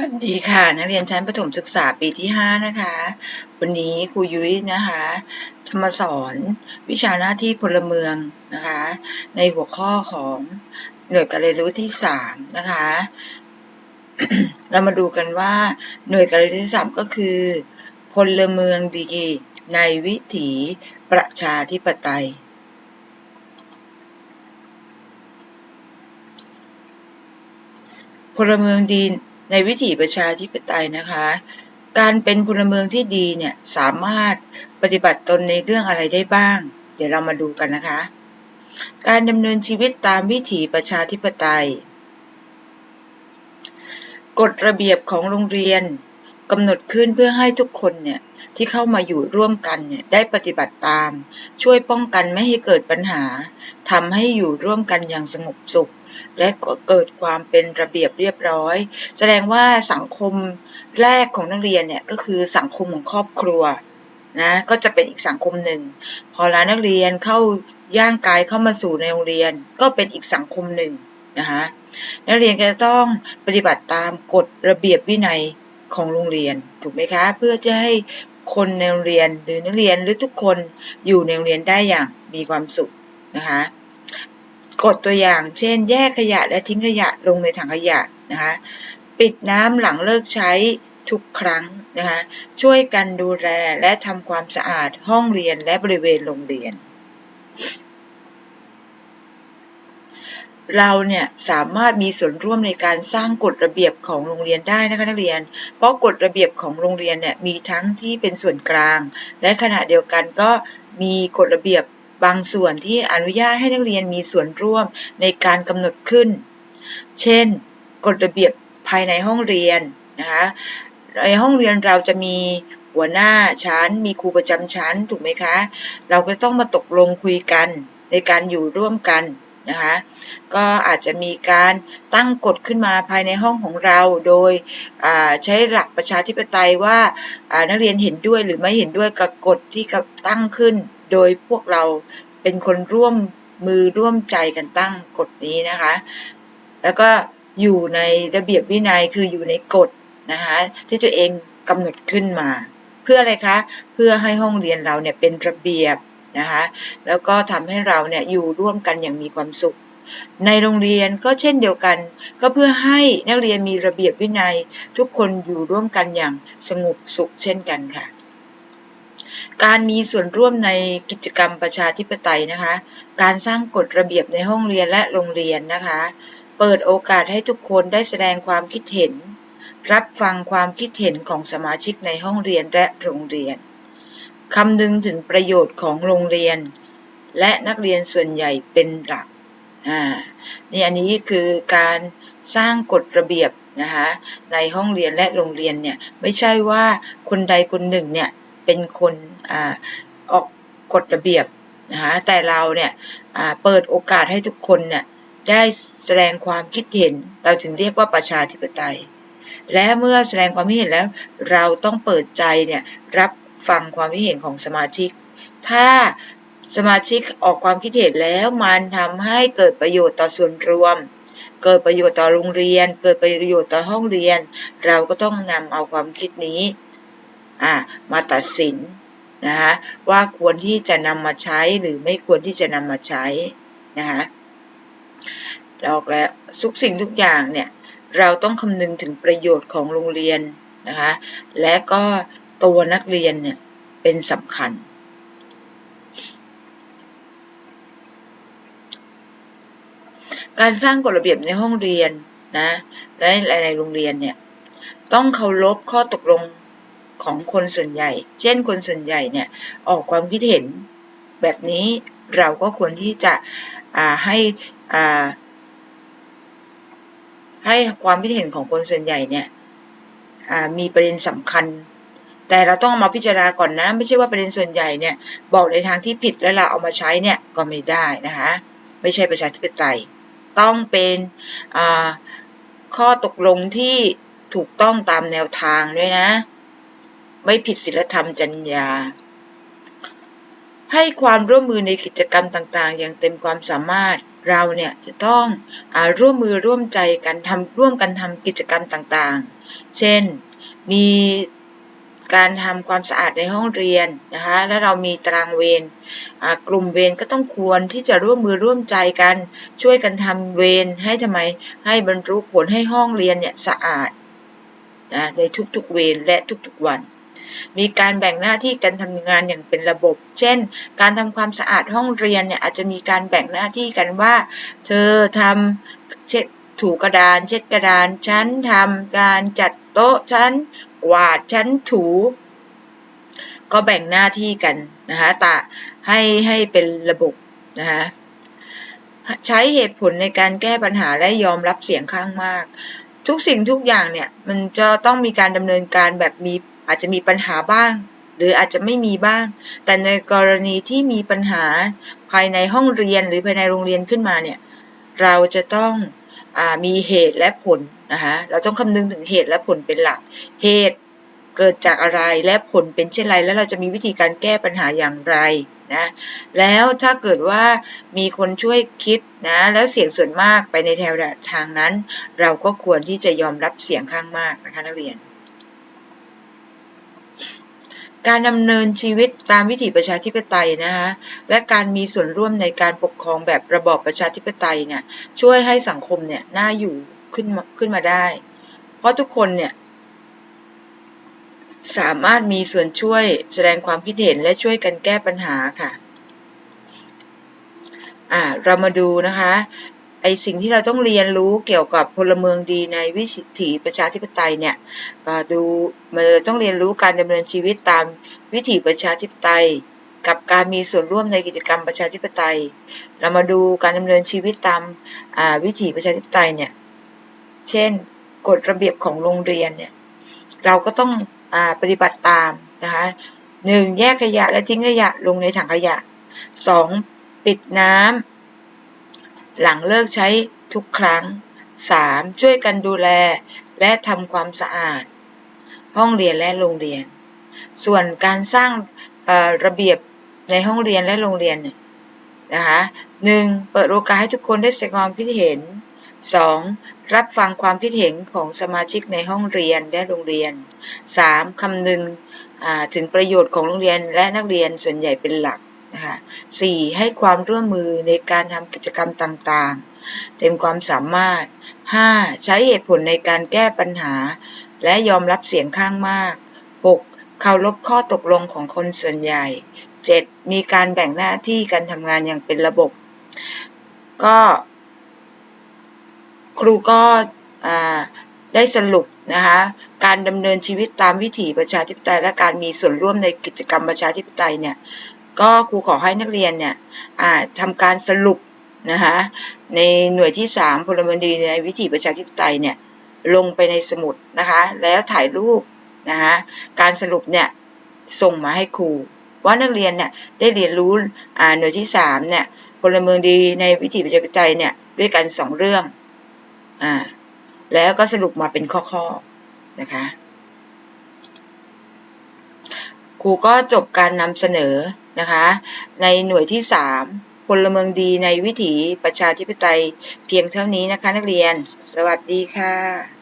สวัสดีค่ะ นักเรียนชั้นประถมศึกษาปีที่ 5 นะคะ วันนี้ครูยุ้ยนะคะจะมาสอนวิชาหน้าที่พลเมืองนะคะ ในหัวข้อของหน่วยการเรียนรู้ที่ 3 นะคะ เรามาดูกันว่าหน่วยการเรียนรู้ที่ 3 ก็คือ พลเมืองดีในวิถีประชาธิปไตยพลเมืองดี ในวิถีประชาธิปไตยนะคะ การเป็นพลเมืองที่ดีเนี่ยสามารถปฏิบัติตนในเรื่องอะไรได้บ้าง เดี๋ยวเรามาดูกันนะคะ การดำเนินชีวิตตามวิถีประชาธิปไตย กฎระเบียบของโรงเรียนกำหนดขึ้นเพื่อให้ทุกคนเนี่ยที่เข้ามาอยู่ร่วมกันเนี่ยได้ปฏิบัติตาม ช่วยป้องกันไม่ให้เกิดปัญหาทำให้อยู่ร่วมกันอย่างสงบสุข และเกิดความเป็นระเบียบเรียบร้อย แสดงว่าสังคมแรกของนักเรียนเนี่ยก็คือสังคมของครอบครัวนะก็จะเป็นอีกสังคมหนึ่ง พอแล้วนักเรียนเข้าย่างกายเข้ามาสู่ในโรงเรียน ก็เป็นอีกสังคมหนึ่งนะคะนักเรียนก็จะต้องปฏิบัติตามกฎระเบียบวินัยของโรงเรียนถูกไหมคะเพื่อจะให้คนในโรงเรียนหรือนักเรียนหรือทุกคนอยู่ในโรงเรียนได้อย่างมีความสุขนะคะ กฎตัวอย่าง เช่น แยกขยะและทิ้งขยะลงในถังขยะนะคะ ปิดน้ำหลังเลิกใช้ทุกครั้งนะคะ ช่วยกันดูแลและทำความสะอาดห้องเรียนและบริเวณโรงเรียน เราเนี่ยสามารถมีส่วนร่วมในการสร้างกฎระเบียบของโรงเรียนได้นะคะนักเรียน เพราะกฎระเบียบของโรงเรียนเนี่ยมีทั้งที่เป็นส่วนกลาง และขณะเดียวกันก็มีกฎระเบียบ บางส่วนที่อนุญาตให้นักเรียนมีส่วนร่วมในการกำหนดขึ้น เช่น กฎระเบียบภายในห้องเรียนนะคะในห้องเรียนเราจะมีหัวหน้าชั้น มีครูประจำชั้นถูกไหมคะ เราก็ต้องมาตกลงคุยกันในการอยู่ร่วมกันนะคะก็อาจจะมีการตั้งกฎขึ้นมาภายในห้องของเรา โดยใช้หลักประชาธิปไตยว่านักเรียนเห็นด้วยหรือไม่เห็นด้วยกับกฎที่ตั้งขึ้น โดยพวกเราเป็นคนร่วมมือร่วมใจกันตั้งกฎนี้นะคะ แล้วก็อยู่ในระเบียบวินัยคืออยู่ในกฎนะคะที่ตัวเองกำหนดขึ้นมา เพื่ออะไรคะ เพื่อให้ห้องเรียนเราเนี่ยเป็นระเบียบนะคะแล้วก็ทำให้เราเนี่ยอยู่ร่วมกันอย่างมีความสุข ในโรงเรียนก็เช่นเดียวกัน ก็เพื่อให้นักเรียนมีระเบียบวินัย ทุกคนอยู่ร่วมกันอย่างสงบสุขเช่นกันค่ะ การมีส่วนร่วมในกิจกรรมประชาธิปไตยนะคะ การสร้างกฎระเบียบในห้องเรียนและโรงเรียนนะคะ เปิดโอกาสให้ทุกคนได้แสดงความคิดเห็น รับฟังความคิดเห็นของสมาชิกในห้องเรียนและโรงเรียน คำนึงถึงประโยชน์ของโรงเรียน และนักเรียนส่วนใหญ่เป็นหลัก อ่า นี่อันนี้คือการสร้างกฎระเบียบนะคะในห้องเรียนและโรงเรียนเนี่ยไม่ใช่ว่าคนใดคนหนึ่งเนี่ย เป็นคนอออกกฎระเบียบนะคะแต่เราเนี่ยเปิดโอกาสให้ทุกคนเนี่ยได้แสดงความคิดเห็น เราจึงเรียกว่าประชาธิปไตย และเมื่อแสดงความคิดเห็นแล้ว เราต้องเปิดใจเนี่ยรับฟังความคิดเห็นของสมาชิก ถ้าสมาชิกออกความคิดเห็นแล้วมันทำให้เกิดประโยชน์ต่อส่วนรวม เกิดประโยชน์ต่อโรงเรียน เกิดประโยชน์ต่อห้องเรียน เราก็ต้องนำเอาความคิดนี้ มาตัดสินนะคะว่าควรที่จะนำมาใช้หรือไม่ควรที่จะนำมาใช้นะคะดอกแล้วทุกสิ่งทุกอย่างเนี่ยเราต้องคำนึงถึงประโยชน์ของโรงเรียนนะคะและก็ตัวนักเรียนเนี่ยเป็นสำคัญ การสร้างกฎระเบียบในห้องเรียนนะและในโรงเรียนเนี่ยต้องเคารพข้อตกลง ของคนส่วนใหญ่ เช่น คนส่วนใหญ่เนี่ยออกความคิดเห็นแบบนี้เราก็ควรที่จะให้ให้ความคิดเห็นของคนส่วนใหญ่เนี่ยมีประเด็นสำคัญ แต่เราต้องมาพิจารณาก่อนนะไม่ใช่ว่าประเด็นส่วนใหญ่เนี่ยบอกในทางที่ผิดแล้วเราเอามาใช้เนี่ยก็ไม่ได้นะคะไม่ใช่ประชาธิปไตยต้องเป็นข้อตกลงที่ถูกต้องตามแนวทางด้วยนะ ไม่ผิดศีลธรรมจรรยา ให้ความร่วมมือในกิจกรรมต่างๆ อย่างเต็มความสามารถเราเนี่ยจะต้องอร่วมมือร่วมใจกันทำร่วมกันทำกิจกรรมต่างๆ เช่น มีการทำความสะอาดในห้องเรียนนะคะ แล้วเรามีตารางเวรกลุ่มเวรก็ต้องควรที่จะร่วมมือร่วมใจกัน ช่วยกันทำเวรให้ทำไมให้บรรลุผลให้ห้องเรียนเนี่ยสะอาดนะในทุกๆเวรและทุกๆวัน มีการแบ่งหน้าที่การทำงานอย่างเป็นระบบ เช่น การทำความสะอาดห้องเรียนเนี่ยอาจจะมีการแบ่งหน้าที่กันว่า เธอทำเช็ดถูกระดานเช็ดกระดาน ฉันทำการจัดโต๊ะ ฉันกวาด ฉันถู ก็แบ่งหน้าที่กันนะคะแต่ให้ให้เป็นระบบนะคะใช้เหตุผลในการแก้ปัญหาและยอมรับเสียงข้างมาก ทุกสิ่งทุกอย่างเนี่ยมันจะต้องมีการดำเนินการแบบมี อาจจะมีปัญหาบ้าง หรืออาจจะไม่มีบ้าง แต่ในกรณีที่มีปัญหาภายในห้องเรียนหรือภายในโรงเรียนขึ้นมาเนี่ยเราจะต้องอมีเหตุและผลนะคะเราต้องคำนึงถึงเหตุและผลเป็นหลัก เหตุเกิดจากอะไรและผลเป็นเช่นไร แล้วเราจะมีวิธีการแก้ปัญหาอย่างไรนะแล้วถ้าเกิดว่ามีคนช่วยคิดนะแล้วเสียงส่วนมากไปในแถวทางนั้น เราก็ควรที่จะยอมรับเสียงข้างมากนะคะนักเรียน การดำเนินชีวิตตามวิถีประชาธิปไตยนะคะและการมีส่วนร่วมในการปกครองแบบระบอบประชาธิปไตยเนี่ยช่วยให้สังคมเนี่ยน่าอยู่ขึ้นขึ้นมาได้ เพราะทุกคนเนี่ยสามารถมีส่วนช่วยแสดงความคิดเห็นและช่วยกันแก้ปัญหาค่ะอ่าเรามาดูนะคะ ไอสิ่งที่เราต้องเรียนรู้เกี่ยวกับพลเมืองดีในวิถีประชาธิปไตยเนี่ยก็ดูมาต้องเรียนรู้การดำเนินชีวิตตามวิถีประชาธิปไตย กับการมีส่วนร่วมในกิจกรรมประชาธิปไตย เรามาดูการดำเนินชีวิตตามวิถีประชาธิปไตยเนี่ยเช่นกฎระเบียบของโรงเรียนเนี่ยเราก็ต้องปฏิบัติตามนะคะหนึ่งแยกขยะและทิ้งขยะลงในถังขยะสองปิดน้ำ หลังเลิกใช้ทุกครั้งสามช่วยกันดูแลและทำความสะอาด ห้องเรียนและโรงเรียน ส่วนการสร้างระเบียบในห้องเรียนและโรงเรียนนะคะหนึ่งเปิดโอกาสให้ทุกคนได้แสดงความคิดเห็น 2. รับฟังความคิดเห็นของสมาชิกในห้องเรียนและโรงเรียน 3. คำนึงถึงประโยชน์ของโรงเรียนและนักเรียนส่วนใหญ่เป็นหลัก นะคะ 4. ให้ความร่วมมือในการทำกิจกรรมต่างๆ เต็มความสามารถ 5. ใช้เหตุผลในการแก้ปัญหา และยอมรับเสียงข้างมาก 6. เคารพข้อตกลงของคนส่วนใหญ่ 7. มีการแบ่งหน้าที่การทำงานอย่างเป็นระบบ ก็ ครูก็ได้สรุปนะคะการดำเนินชีวิตตามวิถีประชาธิปไตยและการมีส่วนร่วมในกิจกรรมประชาธิปไตยเนี่ย ก็ครูขอให้นักเรียนเนี่ยทำการสรุปนะคะในหน่วยที่ 3 พลเมืองดีในวิถีประชาธิปไตยเนี่ยลงไปในสมุดนะคะแล้วถ่ายรูปนะคะการสรุปเนี่ยส่งมาให้ครูว่านักเรียนเนี่ยได้เรียนรู้หน่วยที่3เนี่ยพลเมืองดีในวิถีประชาธิปไตยเนี่ยด้วยกัน 2 เรื่องอ่าแล้วก็สรุปมาเป็นข้อๆนะคะ ครูก็จบการนำเสนอนะคะ ในหน่วยที่ 3 พลเมืองดีในวิถีประชาธิปไตยเพียงเท่านี้นะคะนักเรียน สวัสดีค่ะ